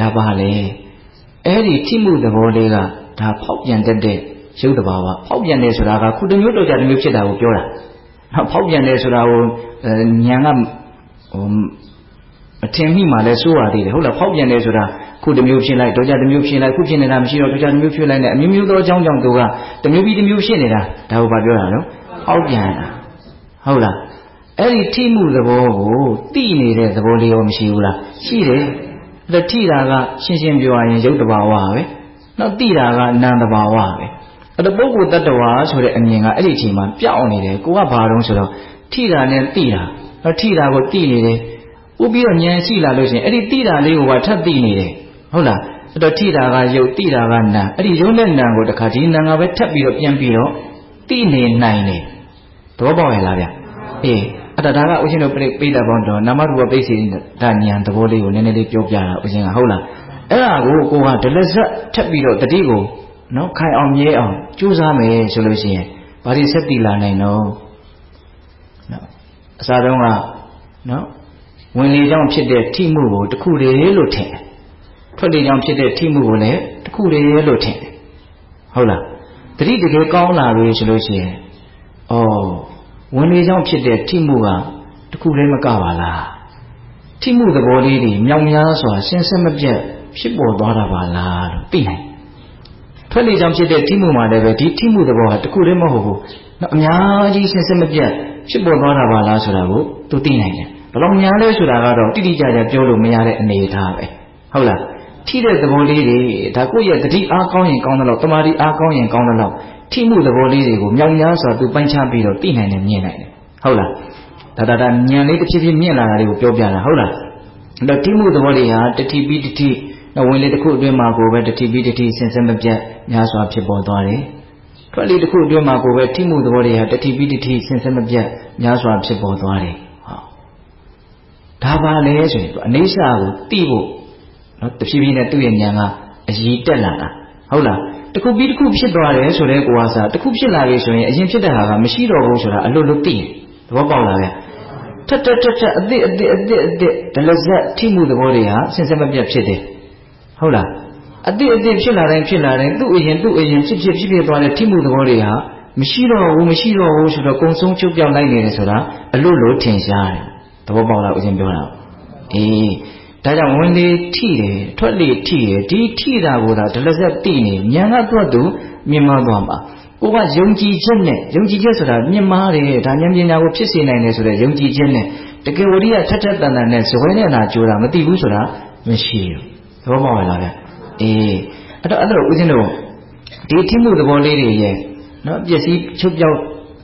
ဒါပါလေအဲ့ဒီထိမှုသဘောလေးကဒါဖောက်ပြန်တတ်တဲ့ရုပ်တဘာဝဖောက်ပြန်တယ်ဆိုတာကခုတစ်မျိုးတော့ကြတစ်မျိုးဖြစ်တာကိုပြောတာနော်ဖောက်ပြန်တယ်ဆိုတာကိုဉာဏ်ကဟိုအထင်မိမှလည်းစိုးရသေးတယ်ဟုတ်လားဖောက်ပြန်တယ်ဆိုတာခုတစ်မျိုးဖြစ်လိုက်တော့ကြတစ်မျိုးဖြစ်လိုက်ခုဖြစ်နေတာမရှိတော့တော့ကြတစ်မျိုးဖြစ်လိုက်နဲ့အမျိုးမျိုးသောအကြောင်းကြောင့်သူကတစ်မျိုးပြီးတစ်မျိုးဖြစ်နေတာဒါကိုဘာပြောတာနော်ဖောက်ပြန်တာဟုတ်လားအဲ့ဒီထိမှုသဘောကိုတိနေတဲ့သဘောလေးရောမရှိဘူးလားရှိတယ် အဲ့ထိတာကရှင်းရှင်းပြောရရင်ရုပ်တဘာဝပဲနောက်တိတာကနာမ်တဘာဝပဲအဲ့တော့ပုဂ္ဂိုလ်တ attva ဆိုတဲ့အမြင်ကအဲ့ဒီအချိန်မှာပြောင်းနေတယ်ကိုကဘာတော့ဆိုတော့ထိတာနဲ့တိတာအဲ့ထိတာကိုတိနေတယ်ဥပြီးတော့ဉာဏ်ရှိလာလို့ရှိရင်အဲ့ဒီတိတာလေးကိုကထပ်တိနေတယ်ဟုတ်လားအဲ့တော့ထိတာကယုတ်တိတာကနာအဲ့ဒီယုတ်နဲ့နာကိုတခါဒီနာကပဲထပ်ပြီးတော့ပြန်ပြီးတော့တိနေနိုင်တယ်သဘောပေါက်ရလားဗျအေး အဲ့ဒါဒါကဦးရှင်တို့ပြိတ္တဘောတော့နာမရူပပိစိဒါဉာဏ်သဘောလေးကိုနည်းနည်းလေးပြောပြတာဦးရှင်ကဟုတ်လားအဲ့ဒါကိုကိုကဒလဇက်ထပ်ပြီးတော့တတိကိုနော်ခိုင်အောင်မြဲအောင်ကြိုးစားမယ်ဆိုလို့ရှိရင်ဘာဒီဆက်တည်လာနိုင်တော့နော်အစားတုန်းကနော်ဝင်လေကြောင့်ဖြစ်တဲ့ထိမှုကိုတခုတည်းလို့ထင်တယ်ထွက်လေကြောင့်ဖြစ်တဲ့ထိမှုကိုလည်းတခုတည်းလို့ထင်တယ်ဟုတ်လားတတိတကယ်ကောင်းလာပြီဆိုလို့ရှိရင်ဩ ဝင်လေကြောင့်ဖြစ်တဲ့ထိမှုကတခုတည်းမကပါလားထိမှုသဘောလေးတွေမြောင်များစွာရှင်းစက်မပြတ်ဖြစ်ပေါ်သွားတာပါလားလို့သိနိုင်ထွက်လေကြောင့်ဖြစ်တဲ့ထိမှုမှာလည်းပဲဒီထိမှုသဘောဟာတခုတည်းမဟုတ်ဘူးနော်အများကြီးရှင်းစက်မပြတ်ဖြစ်ပေါ်သွားတာပါလားဆိုတာကိုသူသိနိုင်တယ်ဘယ်လိုများလဲဆိုတာကတော့တိတိကျကျပြောလို့မရတဲ့အနေအထားပဲဟုတ်လားထိတဲ့သဘောလေးတွေဒါကိုယ့်ရဲ့တတိအားကောင်းရင်ကောင်းတယ်လို့တမာတိအားကောင်းရင်ကောင်းတယ်လို့ ထိမှုသဘောလေးတွေကိုမြောင်များစွာသူပိုင်းခြားပြီးတော့သိနိုင်တယ်မြင်နိုင်တယ်ဟုတ်လားဒါဒါဒါဉာဏ်လေးတစ်ဖြည်းဖြည်းမြင့်လာတာလေးကိုပြောပြတာဟုတ်လားအဲ့တော့ထိမှုသဘောတွေဟာတတိပြီးတတိဝင်လေတစ်ခုအတွင်းမှာကိုပဲတတိပြီးတတိဆင်စင်မပြတ်များစွာဖြစ်ပေါ်သွားတယ်ထွက်လေတစ်ခုအတွင်းမှာကိုပဲထိမှုသဘောတွေဟာတတိပြီးတတိဆင်စင်မပြတ်များစွာဖြစ်ပေါ်သွားတယ်ဟောဒါပါလေဆိုရင်အနေရှာကိုတိဖို့နော်တဖြည်းဖြည်းနဲ့သူ့ရဲ့ဉာဏ်ကအည်တက်လာတာဟုတ်လား တခုပြီးတခုဖြစ်သွားတယ်ဆိုတဲ့ကိုယ်ဟာစားတခုဖြစ်လာပြီဆိုရင်အရင်ဖြစ်တဲ့ဟာကမရှိတော့ဘူးဆိုတာအလွတ်လွတ်သိတယ်သဘောပေါက်လားဗျထက်ထက်ထက်ထက်အသစ်အသစ်အသစ်အသစ်ဒလဇက်ထိမှုသဘောတွေဟာဆင်စက်မပြတ်ဖြစ်တယ်ဟုတ်လားအသစ်အသစ်ဖြစ်လာတိုင်းဖြစ်လာတိုင်းသူ့အရင်သူ့အရင်ဖြစ်ဖြစ်ဖြစ်ဖြစ်သွားတဲ့ထိမှုသဘောတွေဟာမရှိတော့ဘူးမရှိတော့ဘူးဆိုတော့ကုံဆုံးချုပ်ပြောင်းလိုက်နေတယ်ဆိုတာအလွတ်လို့ထင်ရှားတယ်သဘောပေါက်လားဦးဇင်းပြောတာအေး ဒါကြောင့်ဝင်လေထိတယ်ထွက်လေထိတယ်ဒီထိတာကိုသာဒလဇက်တိနေဉာဏ်ကသူ့သူမြင်မသွားမှာကိုကယုံကြည်ချက်နဲ့ယုံကြည်ချက်ဆိုတာမြင်မာတယ်ဒါဉာဏ်ပညာကိုဖြစ်စေနိုင်တယ်ဆိုတဲ့ယုံကြည်ချက်နဲ့တကယ်ဝရိယထက်ထက်တန်တန်နဲ့ဇွဲနဲ့နာကြိုးတာမသိဘူးဆိုတာမရှိဘူးသဘောပေါက်လားဗျအေးအဲ့တော့အဲ့တော့ဦးဇင်းတို့ဒီထိမှုသဘောလေးတွေရဲ့နော်ပျက်စီးချုပ်ပြောက်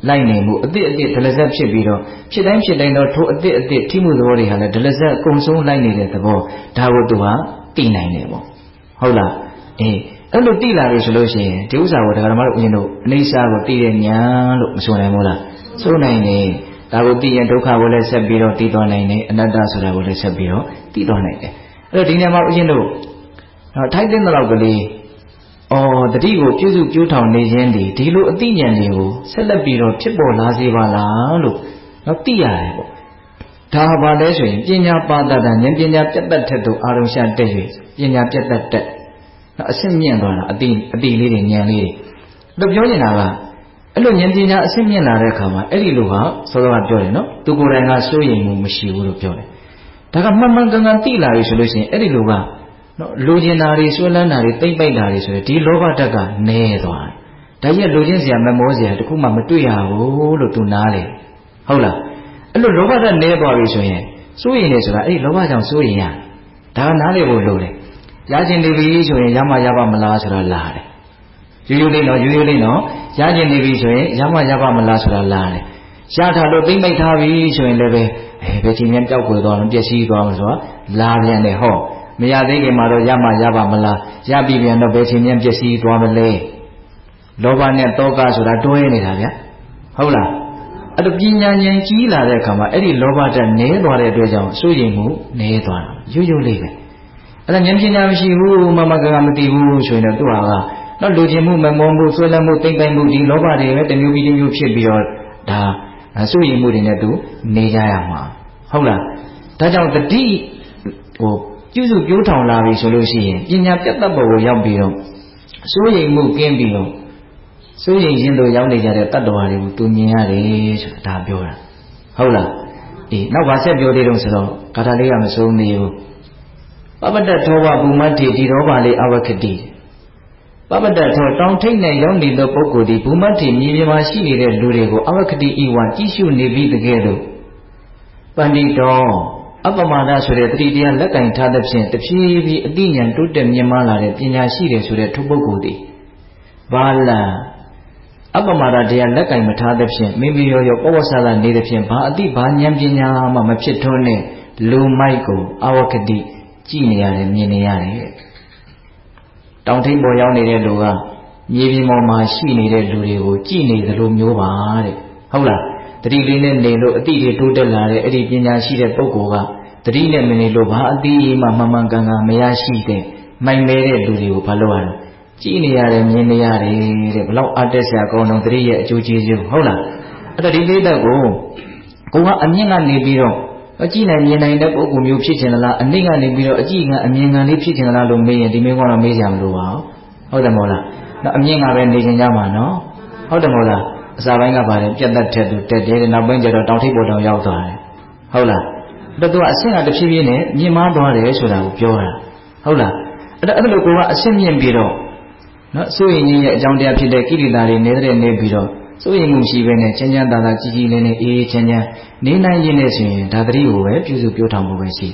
လိုက်နေမှုအသစ်အသစ်ဒလဇက်ဖြစ်ပြီးတော့ဖြစ်တိုင်းဖြစ်တိုင်းတော့ထိုအသစ်အသစ်ထိမှုသဘောတွေဟာလည်းဒလဇက်အကုန်ဆုံးလိုက်နေတဲ့သဘောဒါကိုသူကသိနိုင်တယ်ပေါ့ဟုတ်လားအေးအဲ့လိုသိလာပြီဆိုလို့ရှိရင်ဒီဥစ္စာကိုဒကာဓမ္မတို့ဦးဇင်းတို့အနေစာကိုသိတဲ့ညာလို့မဆိုနိုင်ဘူးလားဆိုနိုင်တယ်ဒါကိုသိရင်ဒုက္ခကိုလည်းဆက်ပြီးတော့သိသွားနိုင်တယ်အနတ္တဆိုတာကိုလည်းဆက်ပြီးတော့သိသွားနိုင်တယ်အဲ့တော့ဒီနေရာမှာဦးဇင်းတို့ထိုက်တဲ့လောက်ကလေး အော်တတိကိုပြုစုပြုထောင်နေခြင်းဒီဒီလိုအသိဉာဏ်တွေကိုဆက်လက်ပြီးတော့ဖြစ်ပေါ်လာစေပါလားလို့တော့သိရတယ်ပေါ့ဒါဘာလဲဆိုရင်ပညာပါဒတာဉာဏ်ပညာပြတ်တတ်တဲ့သူအာရုံရှာတက်၍ပညာပြတ်တတ်တဲ့အဆင့်မြင့်သွားတာအတိအတိလေးတွေဉာဏ်လေးတွေတော့ပြောနေတာကအဲ့လိုဉာဏ်ပညာအဆင့်မြင့်လာတဲ့အခါမှာအဲ့ဒီလိုကစောစောကပြောတယ်နော်သူကိုယ်တိုင်ကစိုးရိမ်မှုမရှိဘူးလို့ပြောတယ်ဒါကမှန်မှန်ကန်ကန်သိလာပြီဆိုလို့ရှိရင်အဲ့ဒီလိုက နော်လိုချင်တာတွေဆွဲလန်းတာတွေတိမ့်ပိုက်တာတွေဆိုရင်ဒီလောဘဓာတ်ကနည်းသွားတယ်ဒါကြီးလိုချင်စရာမမောစရာတခုမှမတွေ့ရဘူးလို့သူနားလေဟုတ်လားအဲ့လိုလောဘဓာတ်နည်းသွားပြီဆိုရင်စိုးရင်လေဆိုတာအဲ့ဒီလောဘကြောင့်စိုးရင်ရဒါကနားလေဖို့လိုတယ်ရကျင်နေပြီဆိုရင်ရမရပါမလားဆိုတော့လာတယ်ရိုးရိုးလေးနော်ရိုးရိုးလေးနော်ရကျင်နေပြီဆိုရင်ရမရပါမလားဆိုတာလာတယ်ရထားလို့သိမ့်မိတ်ထားပြီဆိုရင်လည်းပဲအဲဘယ်ချိန်မှပျောက်ကွယ်သွားမှပျက်စီးသွားမှဆိုတော့လာပြန်တယ်ဟော မရသေးခင်မှာတော့ရမှရပါမလားရပြီပြန်တော့ဘယ်ချိန်မှပျက်စီးသွားမလဲလောဘနဲ့တောကဆိုတာတွဲနေတာဗျဟုတ်လားအဲ့တော့ပညာဉာဏ်ကြီးလာတဲ့အခါမှာအဲ့ဒီလောဘဓာတ်နည်းသွားတဲ့အတွက်ကြောင့်စိုးရိမ်မှုနည်းသွားတာရိုးရိုးလေးပဲအဲ့ဒါဉာဏ်ပညာမရှိဘူးမမကကမသိဘူးဆိုရင်တော့သူ့ဟာကတော့လူချင်းမှုမမုန်းမှုဆွဲလန်းမှုတိမ့်ပိုင်မှုဒီလောဘတွေပဲတစ်မျိုးပြီးတစ်မျိုးဖြစ်ပြီးတော့ဒါစိုးရိမ်မှုတွေနဲ့သူနေကြရမှာဟုတ်လားဒါကြောင့်တတိဟို ပြုစုပြိုးထောင်လာပြီဆိုလို့ရှိရင်ပညာပြတ်သက်ပေါ်ကိုရောက်ပြီးတော့စိုးရိမ်မှုကင်းပြီးတော့စိုးရိမ်ခြင်းတို့ရောက်နေကြတဲ့တတ္တဝါတွေကိုသူမြင်ရတယ်ဆိုတာဒါပြောတာဟုတ်လားအေးနောက်ပါဆက်ပြောသေးတော့ဆိုတော့ဂါထာလေးကမဆုံးသေးဘူးပပတ္တထောဝဘူမတ္တိဒီရောပါလေးအဝကတိပပတ္တထောတောင်ထိတ်နဲ့ရောက်နေသောပုဂ္ဂိုလ်ဒီဘူမတ္တိမြေပြင်မှာရှိနေတဲ့လူတွေကိုအဝကတိဤဝါကြည့်ရှုနေပြီးတကယ်လို့ပန္တိတော် အပမဒဆိုတဲ့တတိတရားလက်ကင်ထားတဲ့ဖြင့်တဖြည်းဖြည်းအတိညာတိုးတက်မြင့်မားလာတဲ့ပညာရှိတယ်ဆိုတဲ့ထုပ်ပုဂ္ဂိုလ်ဒီဘာလံအပမဒတရားလက်ကင်မထားတဲ့ဖြင့်မိမိရောရောပဝဆလာနေတဲ့ဖြင့်ဘာအတိဘာဉာဏ်ပညာမှမဖြစ်ထွန်းတဲ့လူမိုက်ကိုအဝကတိကြည့်နေရတယ်မြင်နေရတယ်တောင်ထိပ်ပေါ်ရောက်နေတဲ့လူကမြေပြင်ပေါ်မှာရှိနေတဲ့လူတွေကိုကြည့်နေသလိုမျိုးပါတဲ့ဟုတ်လား တတိလေးနဲ့နေလို့အတိတွေတိုးတက်လာတဲ့အဲ့ဒီပညာရှိတဲ့ပုဂ္ဂိုလ်ကတတိနဲ့မနေလို့ဘာအတိမှမှန်မှန်ကန်ကန်မရရှိတဲ့မိုင်မဲတဲ့လူတွေကိုဘာလို့ရလဲကြည့်နေရတယ်မြင်နေရတယ်တဲ့ဘလောက်အတက်ဆရာကောင်းတော့တတိရဲ့အကျိုးကျေးဇူးဟုတ်လားအဲ့တော့ဒီလေးတက်ကိုကိုကအမြင့်ကနေပြီးတော့အကြည့်နိုင်မြင်နိုင်တဲ့ပုဂ္ဂိုလ်မျိုးဖြစ်ချင်သလားအနိမ့်ကနေပြီးတော့အကြည့်ကအမြင်ခံလေးဖြစ်ချင်သလားလို့မေးရင်ဒီမေးခွန်းတော့မေးကြမလို့ပါဘူးဟုတ်တယ်မဟုတ်လားတော့အမြင့်ကပဲနေချင်ကြမှာနော်ဟုတ်တယ်မဟုတ်လား အစာပိုင်းကပါတယ်ပြတ်သက်တဲ့သူတက်တယ်နောက်ပိုင်းကျတော့တောင်ထိပ်ပေါ်တောင်ရောက်သွားတယ်ဟုတ်လားအဲ့တော့သူကအဆင့်ကတဖြည်းဖြည်းနဲ့မြင့်မားသွားတယ်ဆိုတာကိုပြောတာဟုတ်လားအဲ့တော့အဲ့လိုကိုကအဆင့်မြင့်ပြီးတော့နော်စိုးရင်ကြီးရဲ့အကြောင်းတရားဖြစ်တဲ့ကိရိတာတွေနေတဲ့နေပြီးတော့စိုးရင်မှုရှိပဲနဲ့ချမ်းချမ်းသာသာကြည်ကြည်လင်းလင်းအေးအေးချမ်းချမ်းနေနိုင်ရင်းနဲ့ဆိုရင်ဒါတတိကိုပဲပြုစုပြောထောင်ဖို့ပဲရှိ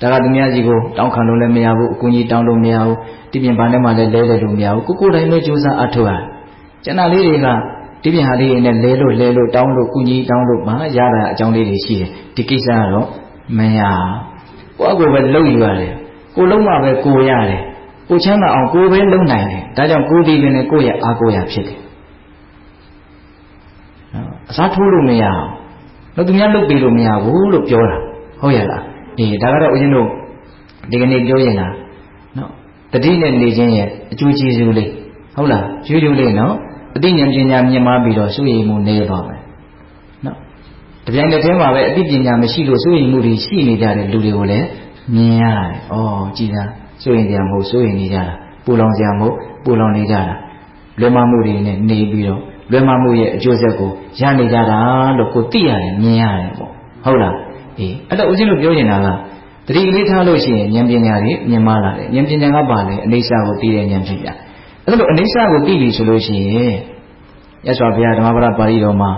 ဒါကသူများကြီးကိုတောင်းခံလို့လည်းမရဘူးအကူကြီးတောင်းလို့မရဘူးဒီပြင်ဘာနဲ့မှလည်းလဲလဲလို့မရဘူးကိုကိုယ်တိုင်ပဲကြိုးစားအထောက်ရကျန်တာလေးတွေက ဒီပြင်ဟာလေးတွေနဲ့လဲလို့လဲလို့တောင်းလို့ကုကြီးတောင်းလို့မရတာအကြောင်းလေးတွေရှိတယ်ဒီကိစ္စကတော့မရကိုယ့်အကိုပဲလုံယူရတယ်ကိုလုံးမှပဲကိုရတယ်ကိုချမ်းသာအောင်ကိုပဲလုံနိုင်တယ်ဒါကြောင့်ကိုဒီပင်နဲ့ကိုယ့်ရဲ့အားကိုးရဖြစ်တယ်အစားထိုးလို့မရအောင်တော့သူများလုပ်ပေးလို့မရဘူးလို့ပြောတာဟုတ်ရဲ့လားအေးဒါကတော့ဦးဇင်းတို့ဒီကနေ့ပြောရင်လားနော်တတိနဲ့နေခြင်းရဲ့အကျိုးကျေးဇူးလေးဟုတ်လားရိုးရိုးလေးနော် အသိဉာဏ်ပညာမြင်မာပြီးတော့စိုးရိမ်မှုနေသွားမယ်နော်တပြိုင်တည်းမှာပဲအသိပညာမရှိလို့စိုးရိမ်မှုတွေရှိနေကြတဲ့လူတွေကိုလည်းမြင်ရတယ်။အော်ကြည်သာစိုးရိမ်ကြမဟုတ်စိုးရိမ်နေကြတာပူလောင်ကြမဟုတ်ပူလောင်နေကြတာလွယ်မမှုတွေနဲ့နေပြီးတော့လွယ်မမှုရဲ့အကျိုးဆက်ကိုရနေကြတာလို့ကိုသိရတယ်မြင်ရတယ်ပေါ့ဟုတ်လားအေးအဲ့တော့ဦးဇင်းတို့ပြောနေတာကတတိကလေးထားလို့ရှိရင်ဉာဏ်ပညာတွေမြင်မလာတယ်ဉာဏ်ပညာကပါလေအနေစာကိုသိတဲ့ဉာဏ်ပညာ အဲ့လိုအနေစာကိုသိပြီဆိုလို့ရှိရင်ရသော်ဘုရားဓမ္မပဒပါဠိတော်မှာ